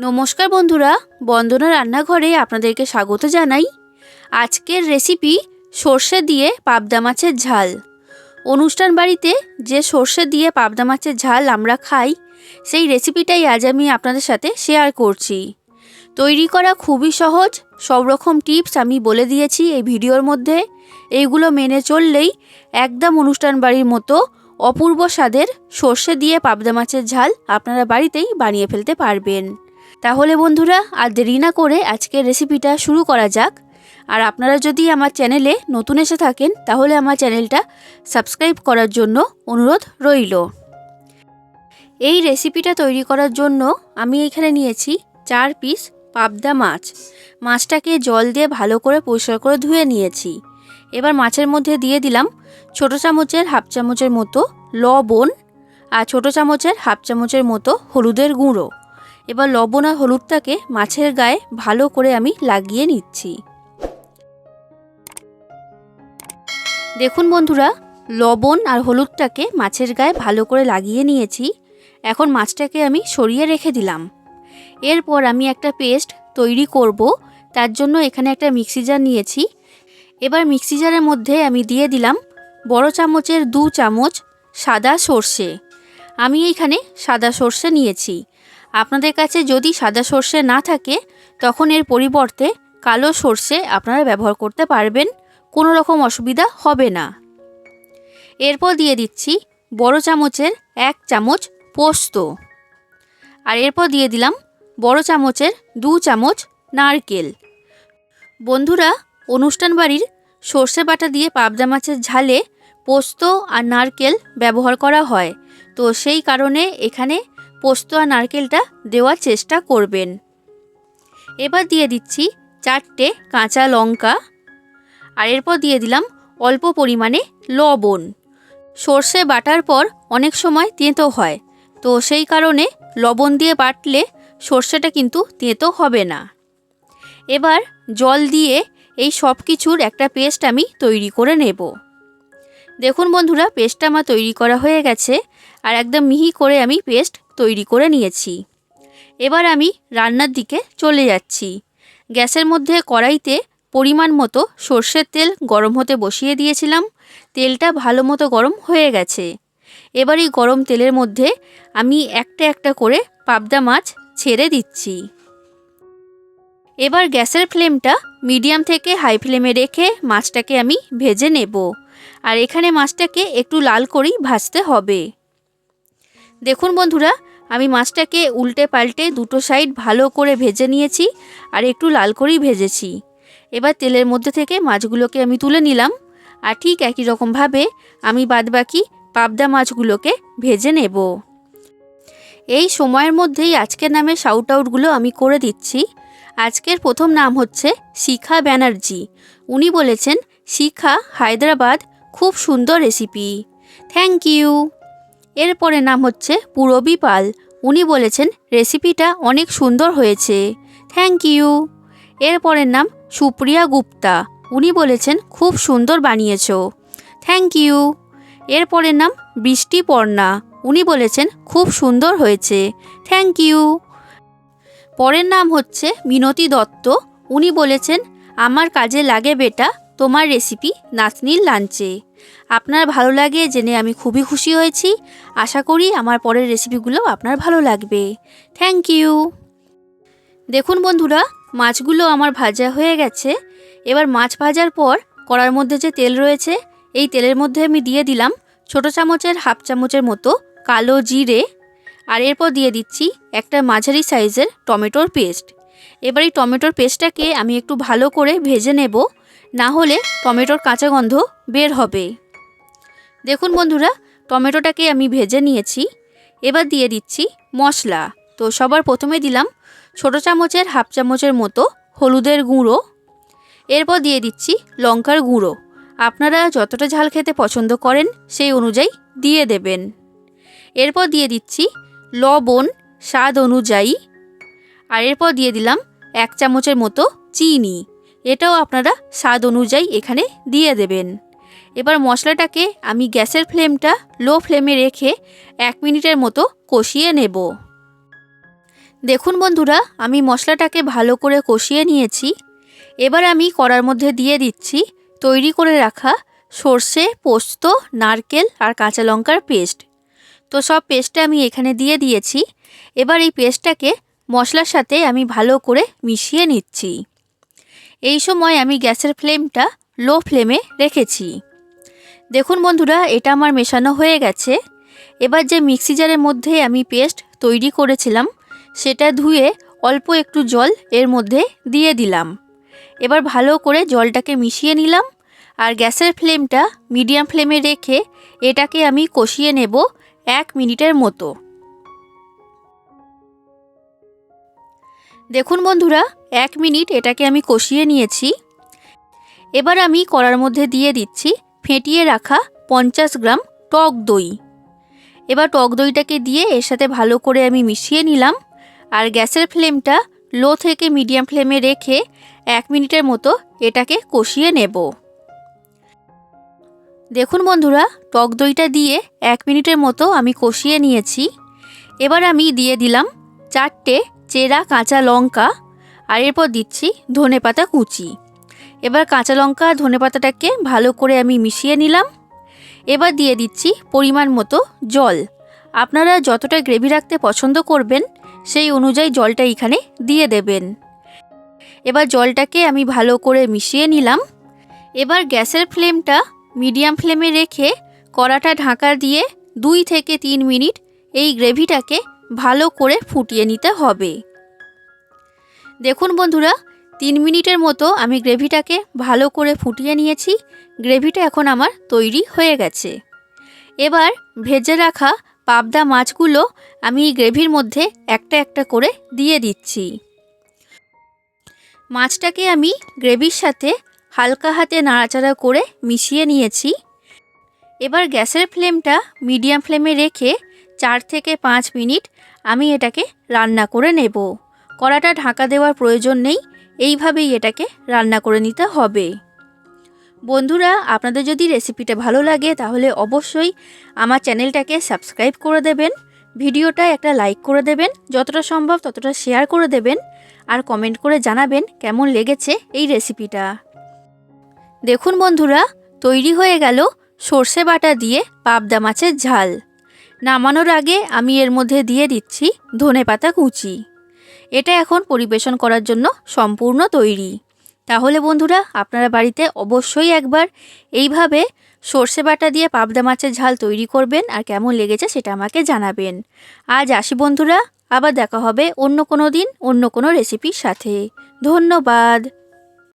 নমস্কার বন্ধুরা, বন্দনা রান্নাঘরে আপনাদেরকে স্বাগত জানাই। আজকের রেসিপি সর্ষে দিয়ে পাবদা মাছের ঝাল। অনুষ্ঠান বাড়িতে যে সর্ষে দিয়ে পাবদা মাছের ঝাল আমরা খাই, সেই রেসিপিটাই আজ আমি আপনাদের সাথে শেয়ার করছি। তৈরি করা খুবই সহজ, সব রকম টিপস আমি বলে দিয়েছি এই ভিডিওর মধ্যে। এইগুলো মেনে চললেই একদম অনুষ্ঠান বাড়ির মতো অপূর্ব স্বাদের সর্ষে দিয়ে পাবদা মাছের ঝাল আপনারা বাড়িতেই বানিয়ে ফেলতে পারবেন। তাহলে বন্ধুরা, আর দেরি না করে আজকের রেসিপিটা শুরু করা যাক। আর আপনারা যদি আমার চ্যানেলে নতুন এসে থাকেন, তাহলে আমার চ্যানেলটা সাবস্ক্রাইব করার জন্য অনুরোধ রইল। এই রেসিপিটা তৈরি করার জন্য আমি এখানে নিয়েছি চার পিস পাবদা মাছ। মাছটাকে জল দিয়ে ভালো করে পরিষ্কার করে ধুয়ে নিয়েছি। এবার মাছের মধ্যে দিয়ে দিলাম ছোটো চামচের হাফ চামচের মতো লবণ আর ছোটো চামচের হাফ চামচের মতো হলুদের গুঁড়ো। এবার লবণ আর হলুদটাকে মাছের গায়ে ভালো করে আমি লাগিয়ে নিচ্ছি। দেখুন বন্ধুরা, লবণ আর হলুদটাকে মাছের গায়ে ভালো করে লাগিয়ে নিয়েছি। এখন মাছটাকে আমি সরিয়ে রেখে দিলাম। এরপর আমি একটা পেস্ট তৈরি করব। তার জন্য এখানে একটা মিক্সি জার নিয়েছি। এবার মিক্সি জারের মধ্যে আমি দিয়ে দিলাম বড় চামচের দু চামচ সাদা সর্ষে। আমি এইখানে সাদা সর্ষে নিয়েছি। আপনাদের কাছে যদি সাদা সর্ষে না থাকে, তখন এর পরিবর্তে কালো সর্ষে আপনারা ব্যবহার করতে পারবেন, কোনো রকম অসুবিধা হবে না। এরপর দিয়ে দিচ্ছি বড় চামচের এক চামচ পোস্ত। আর এরপর দিয়ে দিলাম বড় চামচের দু চামচ নারকেল। বন্ধুরা, অনুষ্ঠান বাড়ির সর্ষে বাটা দিয়ে পাবদা মাছের ঝালে পোস্ত আর নারকেল ব্যবহার করা হয়। তো সেই কারণে এখানে পোস্ত আর নারকেলটা দেওয়ার চেষ্টা করবেন। এবার দিয়ে দিচ্ছি চারটে কাঁচা লঙ্কা আর এরপর দিয়ে দিলাম অল্প পরিমাণে লবণ। সর্ষে বাটার পর অনেক সময় তেঁতো হয়, তো সেই কারণে লবণ দিয়ে বাটলে সর্ষেটা কিন্তু তেঁতো হবে না। এবার জল দিয়ে এই সব কিছুর একটা পেস্ট আমি তৈরি করে নেব। দেখুন বন্ধুরা, পেস্টটা আমার তৈরি করা হয়ে গেছে। আর একদম মিহি করে আমি পেস্ট তৈরি করে নিয়েছি। এবার আমি রান্নার দিকে চলে যাচ্ছি। গ্যাসের মধ্যে কড়াইতে পরিমাণ মতো সর্ষের তেল গরম হতে বসিয়ে দিয়েছিলাম। তেলটা ভালো মতো গরম হয়ে গেছে। এবার এই গরম তেলের মধ্যে আমি একটা একটা করে পাবদা মাছ ছেড়ে দিচ্ছি। এবার গ্যাসের ফ্লেমটা মিডিয়াম থেকে হাই ফ্লেমে রেখে মাছটাকে আমি ভেজে নেব। আর এখানে মাছটাকে একটু লাল করেই ভাজতে হবে। দেখুন বন্ধুরা, আমি মাছটাকে উল্টে পাল্টে দুটো সাইড ভালো করে ভেজে নিয়েছি আর একটু লাল করেই ভেজেছি। এবার তেলের মধ্যে থেকে মাছগুলোকে আমি তুলে নিলাম আর ঠিক একই রকমভাবে আমি বাদবাকি পাবদা মাছগুলোকে ভেজে নেব। এই সময়ের মধ্যেই আজকের নামে শাউট আউটগুলো আমি করে দিচ্ছি। আজকের প্রথম নাম হচ্ছে শিখা ব্যানার্জি। উনি বলেছেন, শিখা হায়দ্রাবাদ, খুব সুন্দর রেসিপি থ্যাংক ইউ এরপরে নাম হচ্ছে পুরবী পাল। উনি বলেছেন, রেসিপিটা অনেক সুন্দর হয়েছে। Thank you. এরপরের নাম সুপ্রিয়া গুপ্তা। উনি বলেছেন, খুব সুন্দর বানিয়েছ। Thank you. এরপরের নাম বৃষ্টি পর্ণা। উনি বলেছেন, খুব সুন্দর হয়েছে। Thank you. পরের নাম হচ্ছে মিনতি দত্ত। উনি বলেছেন, আমার কাজে লাগে বেটা তোমার রেসিপি নাতনির লাঞ্চে আপনার ভালো লাগে জেনে আমি খুবই খুশি হয়েছি। আশা করি আমার পরের রেসিপিগুলো আপনার ভালো লাগবে। থ্যাংক ইউ দেখুন বন্ধুরা, মাছগুলো আমার ভাজা হয়ে গেছে। এবার মাছ ভাজার পর কড়ার মধ্যে যে তেল রয়েছে, এই তেলের মধ্যে আমি দিয়ে দিলাম ছোটো চামচের, হাফ চামচের মতো কালো জিরে। আর এরপর দিয়ে দিচ্ছি একটা মাঝারি সাইজের টমেটোর পেস্ট। এবার এই টমেটোর পেস্টটাকে আমি একটু ভালো করে ভেজে নেব। না হলে টমেটোর কাঁচা গন্ধ বের হবে। দেখুন বন্ধুরা, টমেটোটাকে আমি ভেজে নিয়েছি। এবার দিয়ে দিচ্ছি মশলা। তো সবার প্রথমে দিলাম ছোটো চামচের, হাফ চামচের মতো হলুদের গুঁড়ো। এরপর দিয়ে দিচ্ছি লঙ্কার গুঁড়ো। আপনারা যতটা ঝাল খেতে পছন্দ করেন সেই অনুযায়ী দিয়ে দেবেন। এরপর দিয়ে দিচ্ছি লবণ স্বাদ অনুযায়ী। আর এরপর দিয়ে দিলাম এক চামচের মতো চিনি। এটাও আপনারা স্বাদ অনুযায়ী এখানে দিয়ে দেবেন। এবার মশলাটাকে আমি গ্যাসের ফ্লেমটা লো ফ্লেমে রেখে এক মিনিটের মতো কষিয়ে নেব। দেখুন বন্ধুরা, আমি মশলাটাকে ভালো করে কষিয়ে নিয়েছি। এবার আমি কড়ার মধ্যে দিয়ে দিচ্ছি তৈরি করে রাখা সর্ষে, পোস্ত, নারকেল আর কাঁচা লঙ্কার পেস্ট। তো সব পেস্টটা আমি এখানে দিয়ে দিয়েছি। এবার এই পেস্টটাকে মশলার সাথে আমি ভালো করে মিশিয়ে নিচ্ছি। এই সময় আমি গ্যাসের ফ্লেমটা লো ফ্লেমে রেখেছি। দেখুন বন্ধুরা, এটা আমার মেশানো হয়ে গেছে। এবার যে মিক্সি জারের মধ্যে আমি পেস্ট তৈরি করেছিলাম, সেটা ধুয়ে অল্প একটু জল এর মধ্যে দিয়ে দিলাম। এবার ভালো করে জলটাকে মিশিয়ে নিলাম আর গ্যাসের ফ্লেমটা মিডিয়াম ফ্লেমে রেখে এটাকে আমি কষিয়ে নেব এক মিনিটের মতো। দেখুন বন্ধুরা, এক মিনিট এটাকে আমি কষিয়ে নিয়েছি। এবার আমি কড়ার মধ্যে দিয়ে দিচ্ছি ফেটিয়ে রাখা পঞ্চাশ গ্রাম টক দই। এবার টক দইটাকে দিয়ে এর সাথে ভালো করে আমি মিশিয়ে নিলাম আর গ্যাসের ফ্লেমটা লো থেকে মিডিয়াম ফ্লেমে রেখে এক মিনিটের মতো এটাকে কষিয়ে নেব। দেখুন বন্ধুরা, টক দইটা দিয়ে এক মিনিটের মতো আমি কষিয়ে নিয়েছি। এবার আমি দিয়ে দিলাম চারটে চেরা কাঁচা লঙ্কা আর এরপর দিচ্ছি ধনে পাতা কুচি। এবার কাঁচা লঙ্কা আর ধনে পাতাটাকে ভালো করে আমি মিশিয়ে নিলাম। এবার দিয়ে দিচ্ছি পরিমাণ মতো জল। আপনারা যতটা গ্রেভি রাখতে পছন্দ করবেন, সেই অনুযায়ী জলটা এখানে দিয়ে দেবেন। এবার জলটাকে আমি ভালো করে মিশিয়ে নিলাম। এবার গ্যাসের ফ্লেমটা মিডিয়াম ফ্লেমে রেখে কড়াটা ঢাকা দিয়ে দুই থেকে তিন মিনিট এই গ্রেভিটাকে ভালো করে ফুটিয়ে নিতে হবে। দেখুন বন্ধুরা, তিন মিনিটের মতো আমি গ্রেভিটাকে ভালো করে ফুটিয়ে নিয়েছি। গ্রেভিটা এখন আমার তৈরি হয়ে গেছে। এবার ভেজে রাখা পাবদা মাছগুলো আমি গ্রেভির মধ্যে একটা একটা করে দিয়ে দিচ্ছি। মাছটাকে আমি গ্রেভির সাথে হালকা হাতে নাড়াচাড়া করে মিশিয়ে নিয়েছি। এবার গ্যাসের ফ্লেমটা মিডিয়াম ফ্লেমে রেখে চার থেকে পাঁচ মিনিট আমি এটাকে রান্না করে নেব। কড়াটা ঢাকা দেওয়ার প্রয়োজন নেই, এইভাবেই এটাকে রান্না করে নিতে হবে। বন্ধুরা, আপনাদের যদি রেসিপিটা ভালো লাগে, তাহলে অবশ্যই আমার চ্যানেলটাকে সাবস্ক্রাইব করে দেবেন, ভিডিওটা একটা লাইক করে দেবেন, যতটা সম্ভব ততটা শেয়ার করে দেবেন, আর কমেন্ট করে জানাবেন কেমন লেগেছে এই রেসিপিটা। দেখুন বন্ধুরা, তৈরি হয়ে গেল সর্ষে বাটা দিয়ে পাবদা মাছের ঝাল। নামানোর আগে আমি এর মধ্যে দিয়ে দিচ্ছি ধনে পাতা কুচি। এটা এখন পরিবেশন করার জন্য সম্পূর্ণ তৈরি। তাহলে বন্ধুরা, আপনারা বাড়িতে অবশ্যই একবার এইভাবে সর্ষে বাটা দিয়ে পাবদা মাছের ঝাল তৈরি করবেন আর কেমন লেগেছে সেটা আমাকে জানাবেন। আজ আসি বন্ধুরা, আবার দেখা হবে অন্য কোনো দিন, অন্য কোনো রেসিপির সাথে। ধন্যবাদ।